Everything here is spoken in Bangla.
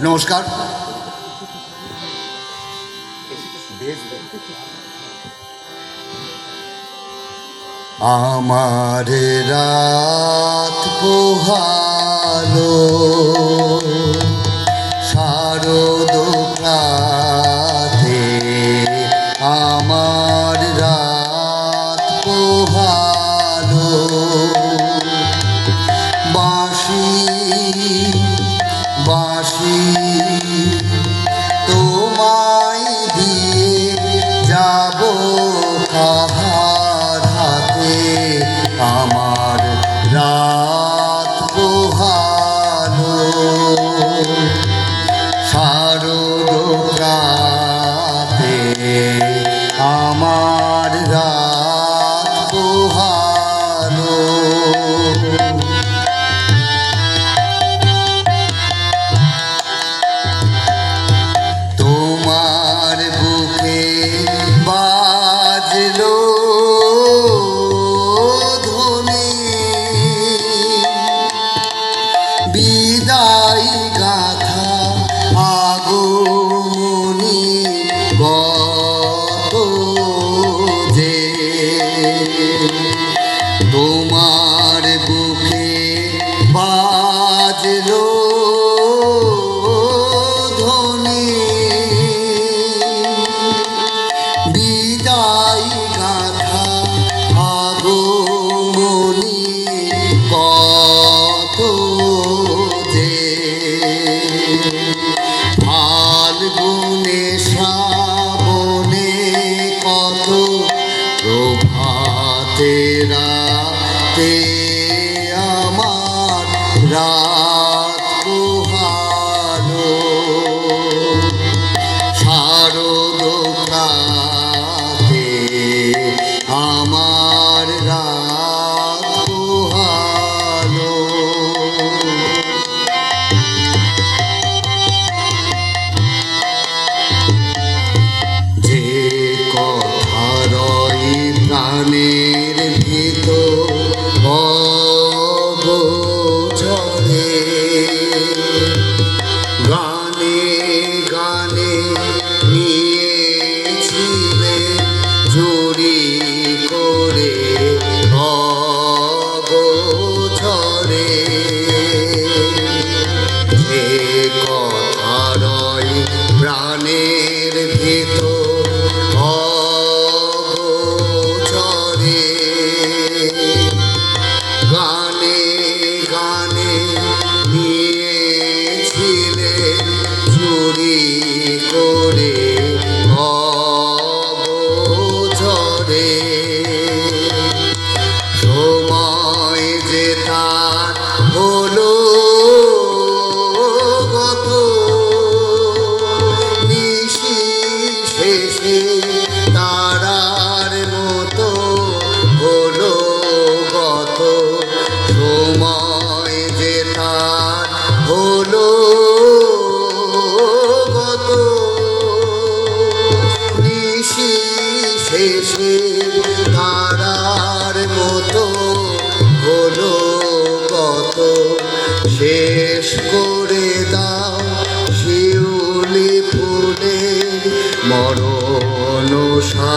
নমস্কার। আমার রাত পোহালো। রাতে আমার রাত পোহালো। শারদ রাতে আমার কি করে সময় যে তার হলো মতো হলো কত। শেষ করে দাও শিউলি ফুলে মরণ সা